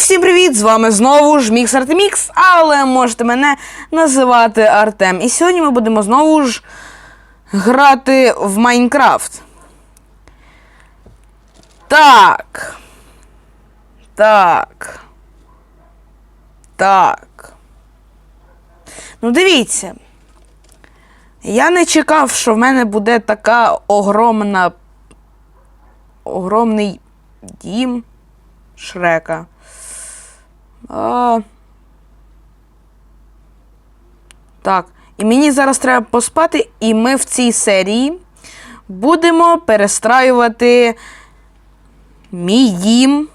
всім привіт! З вами знову ж Мікс Артемікс, але можете мене називати Артем. І сьогодні ми будемо знову ж грати в Майнкрафт. Так. Так. Так. Ну, дивіться. Я не чекав, що в мене буде така огромна. Огромний дім Шрека. А... Так. І мені зараз треба поспати, і ми в цій серії будемо перестраювати мій дім.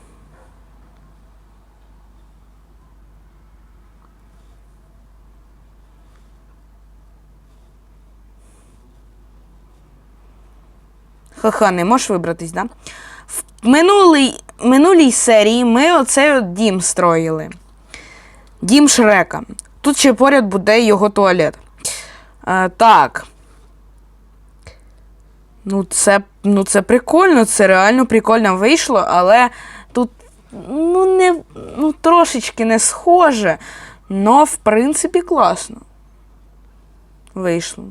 Ха-ха, не можеш вибратись, да? В минулій, минулій серії ми оцей от дім строїли. Дім Шрека. Тут ще поряд буде його туалет. Е, так. Ну це, ну, це прикольно, це реально прикольно вийшло, але тут ну, не, ну, трошечки не схоже. Но, в принципі, класно. Вийшло.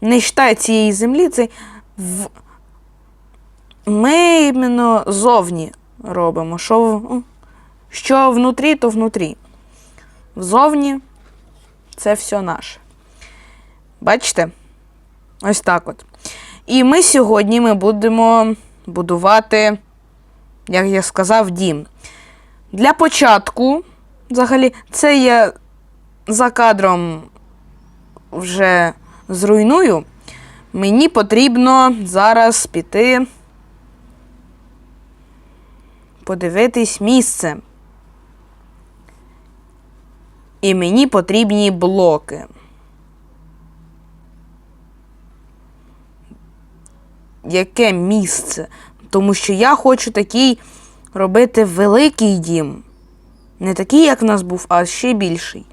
Не вважаю цієї землі, це в... Ми іменно зовні робимо. Що, що внутрі, то внутрі. Зовні це все наше. Бачите? Ось так от. І ми сьогодні ми будемо будувати, як я сказав, дім. Для початку, взагалі, це я за кадром вже зруйную. Мені потрібно зараз піти подивитись місце. І мені потрібні блоки. Яке місце? Тому що я хочу такий робити великий дім. Не такий, як в нас був, а ще більший.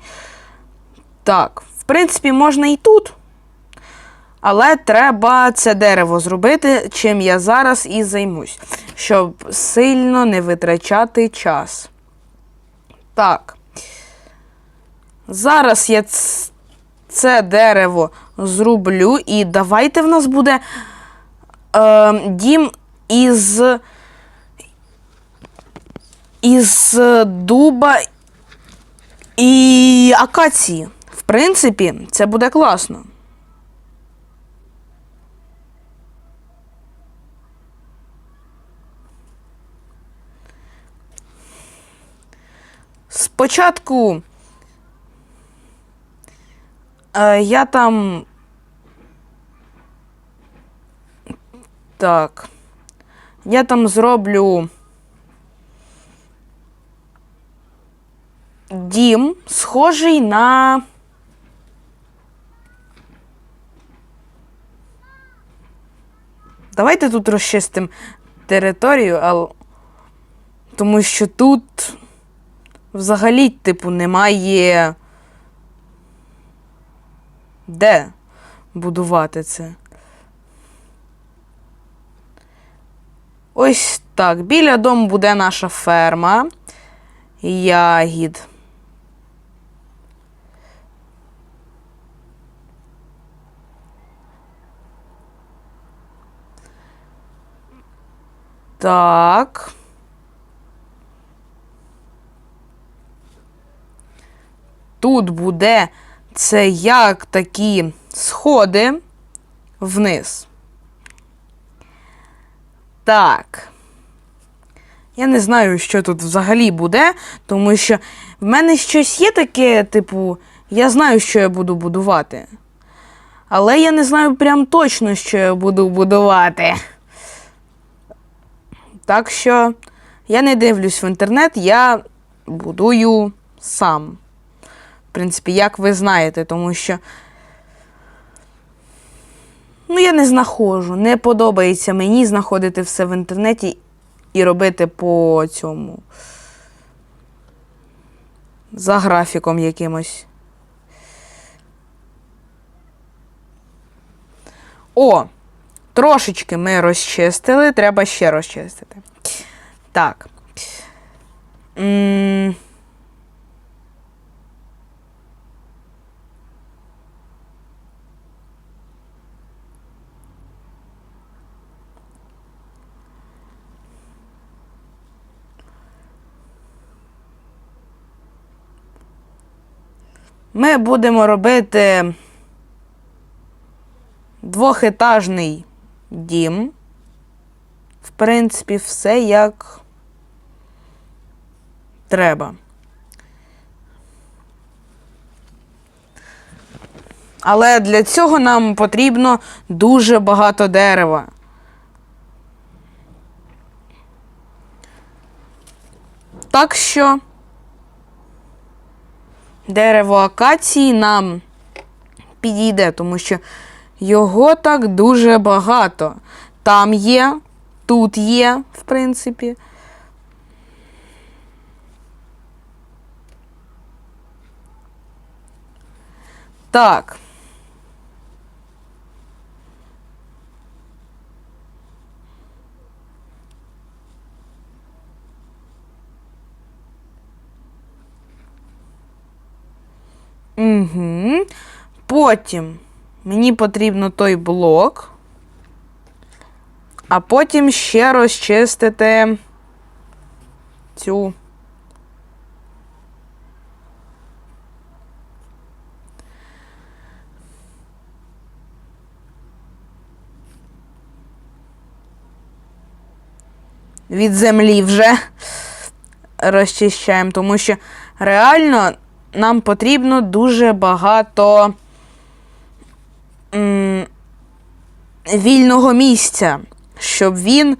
Так, в принципі, можна і тут. Але треба це дерево зробити, чим я зараз і займусь, щоб сильно не витрачати час. Так. Зараз я це дерево зроблю, і давайте в нас буде е, дім із. із дуба і акації. В принципі, це буде класно. Спочатку е, я там. Так. Я там зроблю дім, схожий на. Давайте тут розчистимо територію, але... тому що тут взагалі, типу, немає де будувати це. Ось так. Біля дому буде наша ферма. Ягід. Так. Тут буде це як такі сходи вниз. Так. Я не знаю, що тут взагалі буде, тому що в мене щось є таке, типу, я знаю, що я буду будувати. Але я не знаю прям точно, що я буду будувати. Так що я не дивлюсь в інтернет, я будую сам. Принципі, як ви знаєте, тому що. Ну, я не знаходжу. Не подобається мені знаходити все в інтернеті і робити по цьому. За графіком якимось. О! Трошечки ми розчистили, треба ще розчистити. Так. М, Ми будемо робити двохетажний дім. В принципі, все як треба. Але для цього нам потрібно дуже багато дерева. Так що дерево акації нам підійде, тому що його так дуже багато. Там є, тут є, в принципі. Так. Угу. Потім мені потрібно той блок, а потім ще розчистити цю. Від землі вже розчищаємо, тому що реально нам потрібно дуже багато м, вільного місця, щоб він.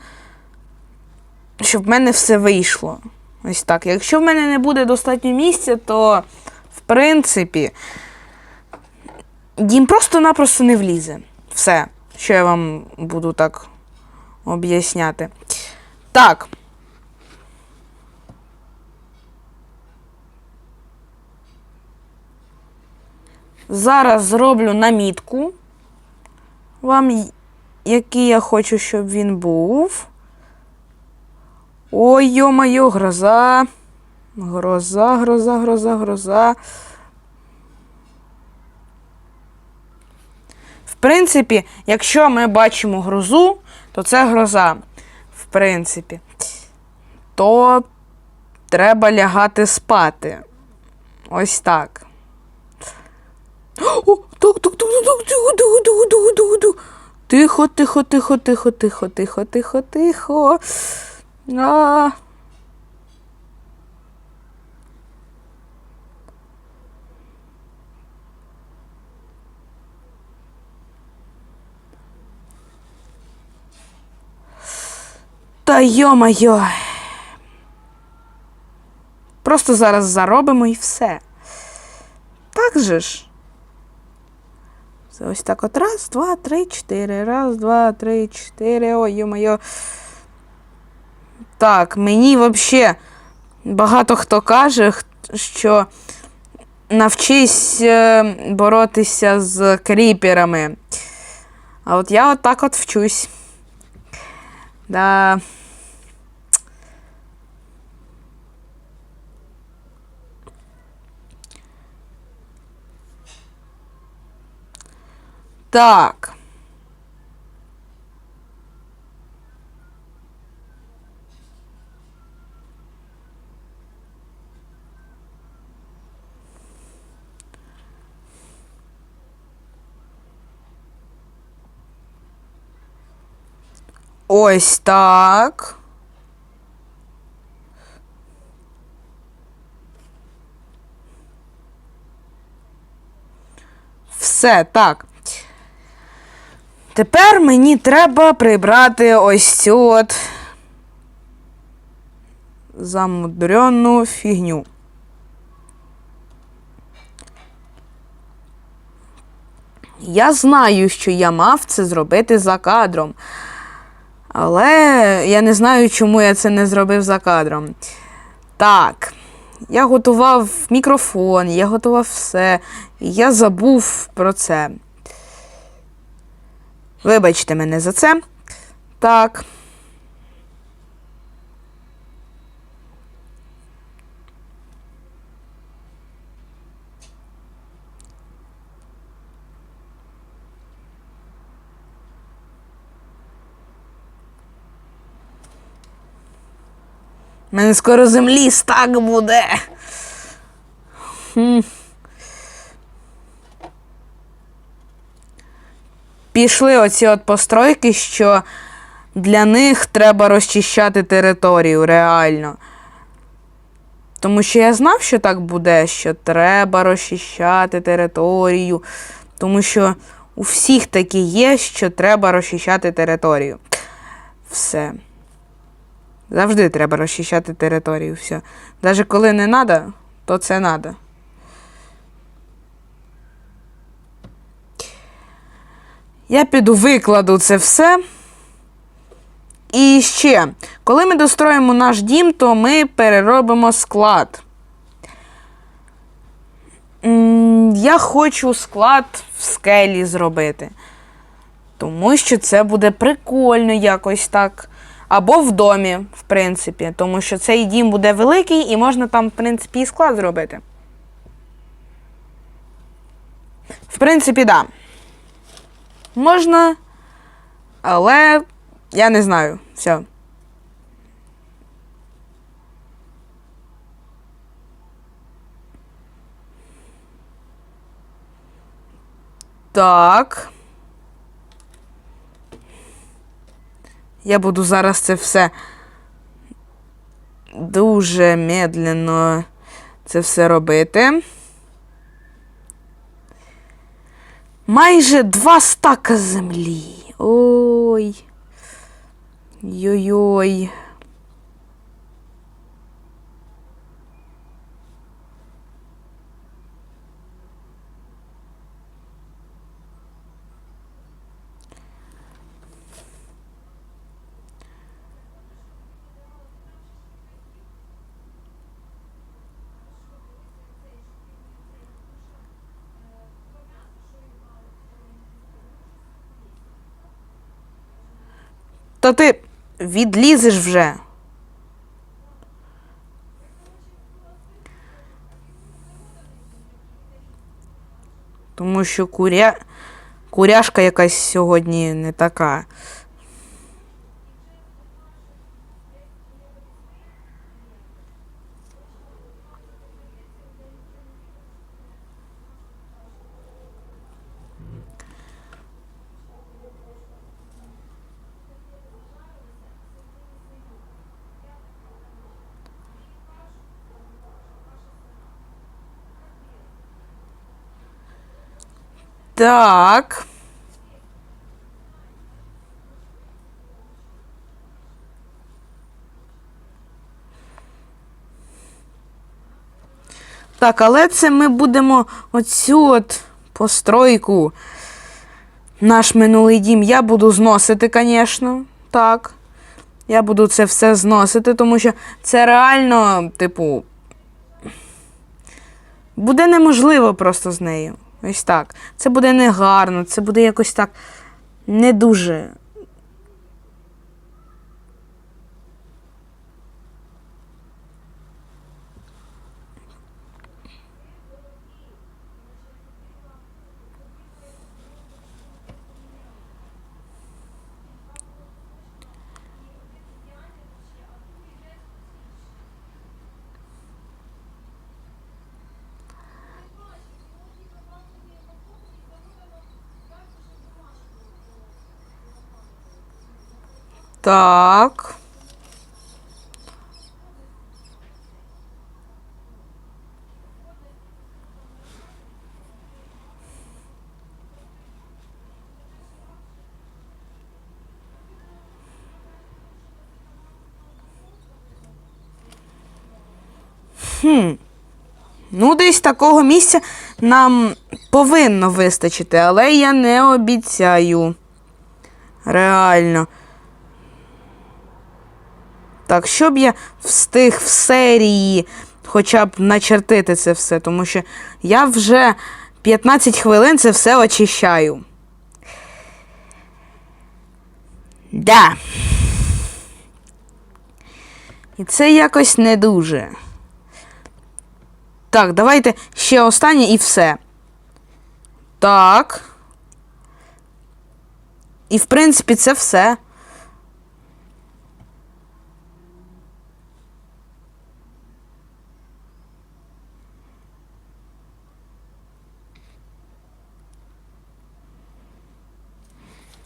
Щоб в мене все вийшло. Ось так. Якщо в мене не буде достатньо місця, то в принципі дім просто-напросто не влізе. Все, що я вам буду так об'ясняти. Так. Зараз зроблю намітку вам, який я хочу, щоб він був. Ой, йо-моє, гроза. Гроза, гроза, гроза, гроза. В принципі, якщо ми бачимо грозу, то це гроза. В принципі. То треба лягати спати. Ось так. О, так, так, так, так, тихо, тихо, тихо, тихо, тихо, тихо. Тихо, тихо. А. Та йо-майо. Просто зараз заробимо і все. Так же ж. Ось так от раз, два, три, чотири. Раз, два, три, чотири. Ой, йо-моє. Так, мені взагалі багато хто каже, що навчись е, боротися з кріперами. А от я от так от вчусь. Да. Так. Ось так. Все так. Тепер мені треба прибрати ось цю от замудрену фігню. Я знаю, що я мав це зробити за кадром. Але я не знаю, чому я це не зробив за кадром. Так, я готував мікрофон, я готував все. Я забув про це. Вибачте мене за це. Так. Мене скоро землі стак буде. Пішли оці от постройки, що для них треба розчищати територію реально. Тому що я знав, що так буде, що треба розчищати територію. Тому що у всіх такі є, що треба розчищати територію. Все. Завжди треба розчищати територію. Все. Навіть коли не треба, то це треба. Я піду викладу це все. І ще, коли ми достроїмо наш дім, то ми переробимо склад. Я хочу склад в скелі зробити. Тому що це буде прикольно якось так. Або в домі, в принципі. Тому що цей дім буде великий і можна там, в принципі, і склад зробити. В принципі, так. Да. Можна. Але я не знаю. Все. Так. Я буду зараз це все дуже медленно це все робити. Майже два стака землі. Ой. Йой-йой. Та ти відлізеш вже. Тому що куря... куряшка якась сьогодні не така. Так. Так, але це ми будемо оцю от постройку. Наш минулий дім я буду зносити, звісно. Так. Я буду це все зносити, тому що це реально, типу. Буде неможливо просто з нею. Ось так. Це буде негарно, це буде якось так не дуже. Так. Хм. Ну, десь такого місця нам повинно вистачити, але я не обіцяю. Реально. Так, щоб я встиг в серії хоча б начертити це все, тому що я вже 15 хвилин це все очищаю. Да. І це якось не дуже. Так, давайте ще останнє і все. Так. І, в принципі, це все.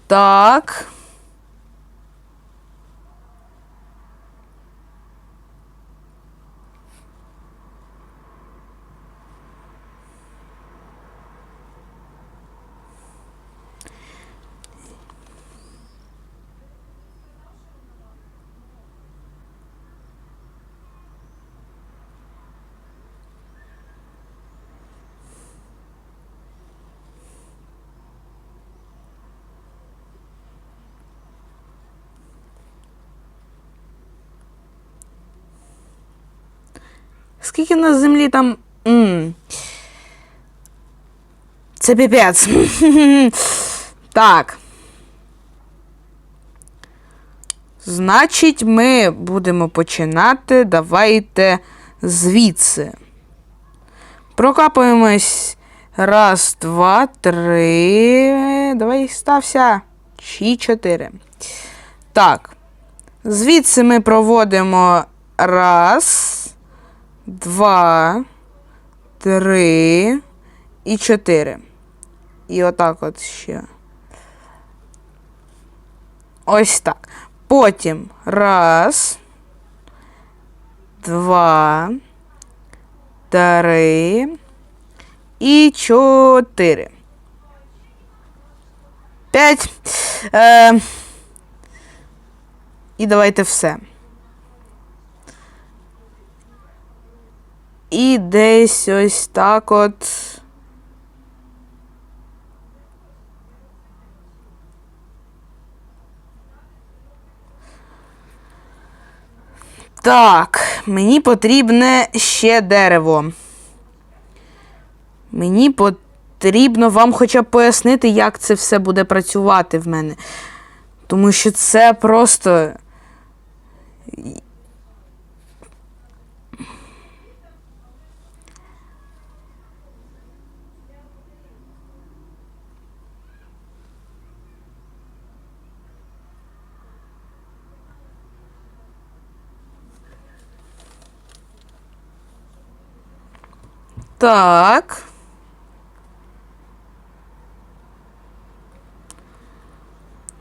Так. Скільки на землі там. м Це піпець. так. Значить, ми будемо починати. Давайте звідси. Прокапуємось. Раз, два, три. Давай стався. Чи чотири. Так. Звідси ми проводимо раз два, три і чотири. І отак от ще. Ось так. Потім раз, два, три і чотири. П'ять. Е, і давайте все. І десь ось так от. Так, мені потрібне ще дерево. Мені потрібно вам хоча б пояснити, як це все буде працювати в мене. Тому що це просто. Так.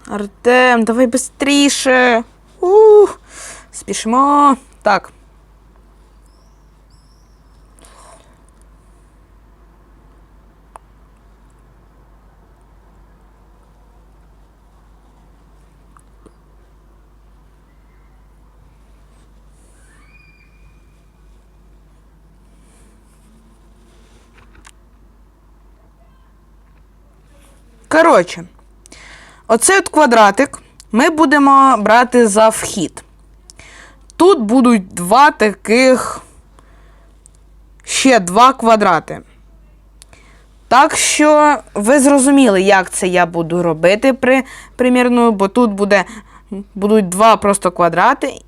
Артем, давай быстріше. Ух, спішимо. Так. Коротше, оцей от квадратик ми будемо брати за вхід. Тут будуть два таких ще два квадрати. Так що ви зрозуміли, як це я буду робити при, примірно, бо тут буде, будуть два просто квадрати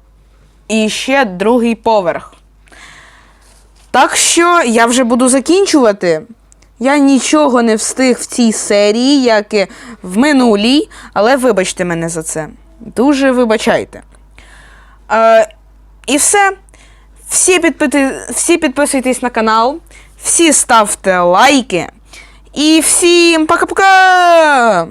і ще другий поверх. Так що я вже буду закінчувати. Я нічого не встиг в цій серії, як і в минулій, але вибачте мене за це. Дуже вибачайте. Е, і все. Всі, підпити... всі підписуйтесь на канал, всі ставте лайки. І всім пока-пока!